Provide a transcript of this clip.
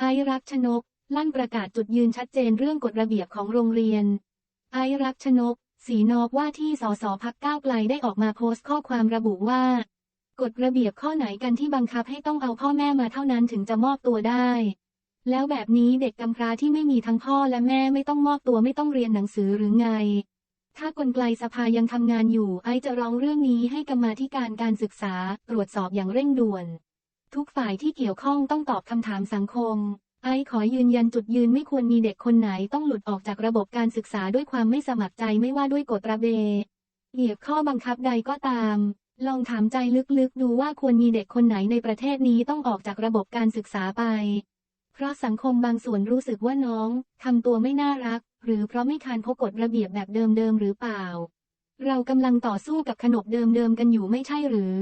ไอรักชนก ลั่นประกาศจุดยืนชัดเจนเรื่องกฎระเบียบของโรงเรียน ไอรักชนก สีนอกว่าที่สสพักก้าวไกลได้ออกมาโพสต์ข้อความระบุว่ากฎระเบียบข้อไหนกันที่บังคับให้ต้องเอาพ่อแม่มาเท่านั้นถึงจะมอบตัวได้ แล้วแบบนี้เด็กกำพร้าที่ไม่มีทั้งพ่อและแม่ไม่ต้องมอบตัวไม่ต้องเรียนหนังสือหรือไง ถ้ากลไกสภายังทำงานอยู่ไอจะร้องเรื่องนี้ให้กรรมาธิการการศึกษา ตรวจสอบอย่างเร่งด่วน ทุกฝ่ายที่เกี่ยวข้องต้องตอบคำถามสังคม ไอขอยืนยันจุดยืนไม่ควรมีเด็กคนไหนต้องหลุดออกจากระบบการศึกษาด้วยความไม่สมัครใจไม่ว่าด้วยกฎระเบียบเหยียบข้อบังคับใดก็ตาม ลองถามใจลึกๆดูว่าควรมีเด็กคนไหนในประเทศนี้ต้องออกจากระบบการศึกษาไป เพราะสังคมบางส่วนรู้สึกว่าน้องทำตัวไม่น่ารัก หรือเพราะไม่ทานพกกฎระเบียบแบบเดิมๆหรือเปล่า เรากำลังต่อสู้กับขนบเดิมๆกันอยู่ไม่ใช่หรือ